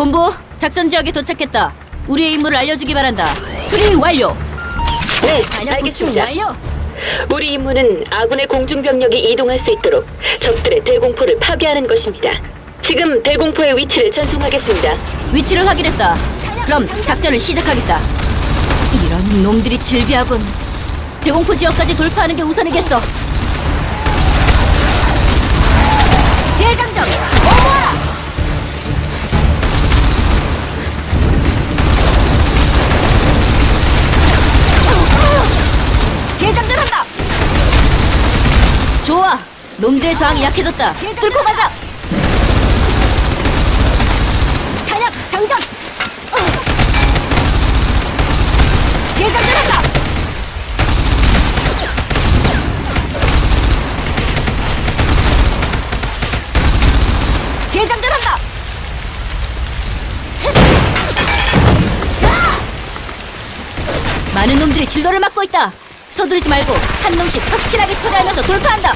본부 작전 지역에 도착했다. 우리의 임무를 알려주기 바란다. 수리 완료. 네, 구축 알겠습니다. 완료. 우리 임무는 아군의 공중병력이 이동할 수 있도록 적들의 대공포를 파괴하는 것입니다. 지금 대공포의 위치를 전송하겠습니다. 위치를 확인했다. 그럼 작전을 시작하겠다. 이런 놈들이 질비하군. 대공포 지역까지 돌파하는 게 우선이겠어. 놈들의 저항이 약해졌다. 뚫고 가자. 탄약 장전. 재장전한다. 재장전한다. 많은 놈들이 진로를 막고 있다. 서두르지 말고 한 놈씩 확실하게 처리하면서 돌파한다.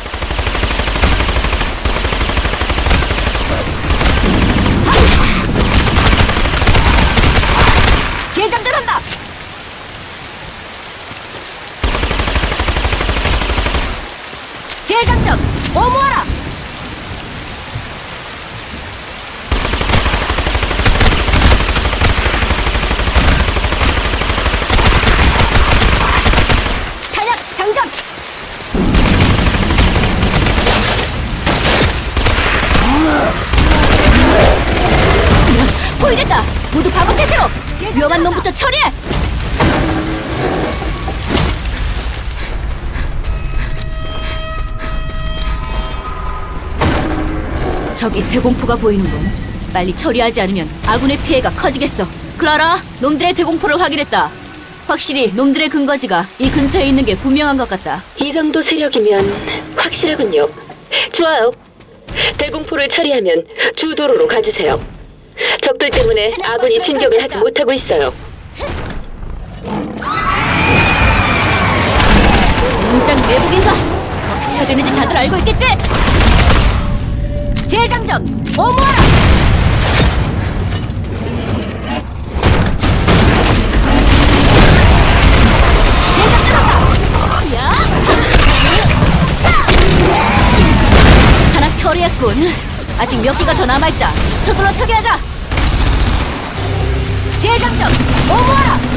재장전 어모하라. 탄약 장전. 포위됐다. 모두 방어 태세로. 위험한 놈부터 처리해. 저기 대공포가 보이는군. 빨리 처리하지 않으면 아군의 피해가 커지겠어. 클라라, 놈들의 대공포를 확인했다. 확실히 놈들의 근거지가 이 근처에 있는 게 분명한 것 같다. 이 정도 세력이면 확실하군요. 좋아요. 대공포를 처리하면 주도로로 가주세요. 적들 때문에 아군이 진격을 하지 못하고 있어요. 공장 내복인가? 어떻게 해야 되는지 다들 알고 있겠지? 재장전, 어모하라! 재장전한다! 야! 하나 처리했군. 아직 몇 기가 더 남아있다. 서둘러 처리하자! 재장전, 어모하라!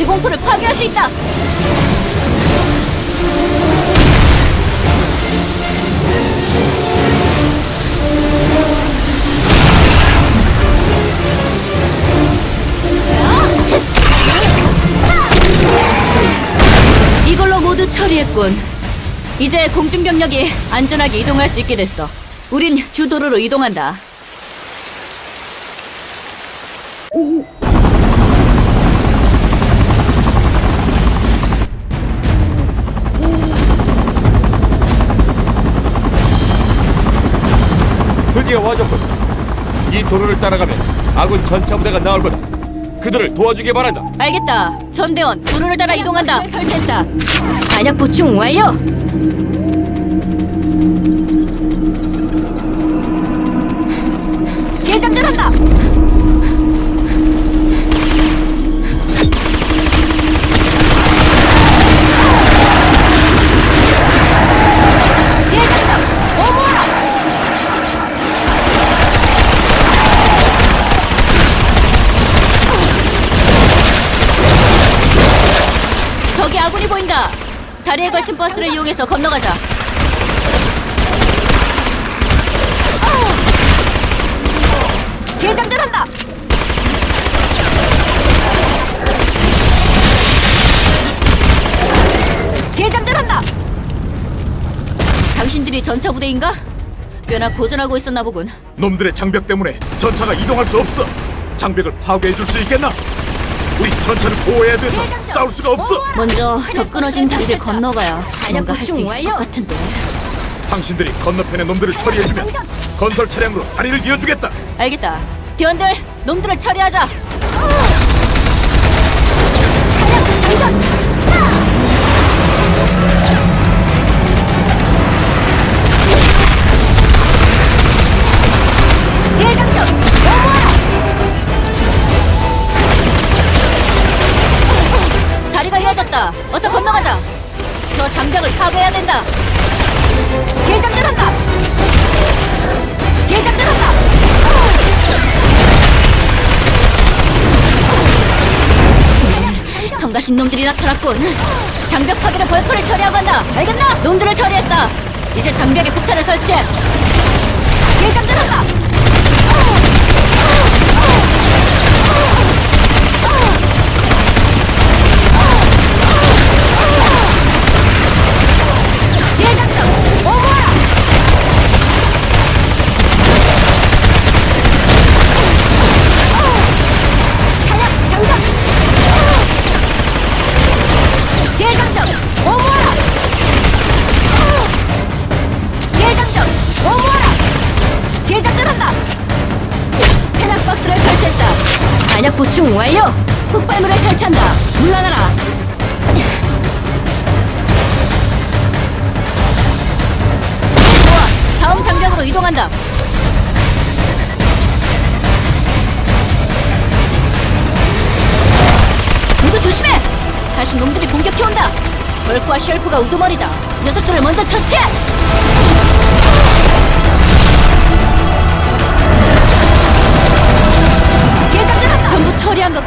대공포를 파괴할 수 있다 이걸로 모두 처리했군. 이제 공중병력이 안전하게 이동할 수 있게 됐어. 우린 주도로로 이동한다. 와줬군. 이 도로를 따라가면 아군 전차 부대가 나올 거다. 그들을 도와주길 바란다. 알겠다. 전대원 도로를 따라 이동한다. 설치했다. 안약 보충 완료. 보인다. 다리에 걸친 버스를 이용해서 건너가자. 재장전한다. 재장전한다. 당신들이 전차 부대인가? 꽤나 고전하고 있었나 보군. 놈들의 장벽 때문에 전차가 이동할 수 없어. 장벽을 파괴해 줄 수 있겠나? 우리 전차를 보호해야 돼서 싸울 수가 없어. 먼저 저 끊어진 다리를 건너가야 뭔가 할 수 있을 것 같은데. 당신들이 건너편의 놈들을 처리해주면 건설 차량으로 다리를 이어주겠다. 알겠다. 대원들, 놈들을 처리하자. 성가신 놈들이 나타났군. 장벽 파괴를 벌프를 처리하고 한다. 알겠나? 놈들을 처리했다. 이제 장벽에 폭탄을 설치해. 재장전한다. 탄약 보충 완료. 폭발물을 설치한다. 물러나라. 좋아. 다음 장벽으로 이동한다. 모두 조심해! 다시 놈들이 공격해온다! 벌크와 쉘프가 우두머리다! 녀석들을 먼저 처치해!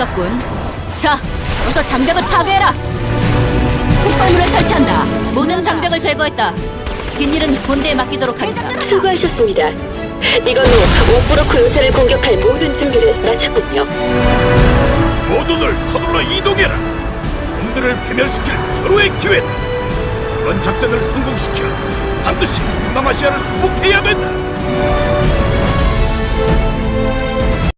같군. 자, 어서 장벽을 파괴해라! 폭발물을 설치한다. 모든 장벽을 제거했다. 뒷일은 본대에 맡기도록 하겠다. 수고하셨습니다. 이걸로 오브로크 요새를 공격할 모든 준비를 마쳤군요. 모두들 서둘러 이동해라. 놈들을 괴멸시킬 절호의 기회다. 이번 작전을 성공시켜 반드시 동남아시아를 수복해야 된다.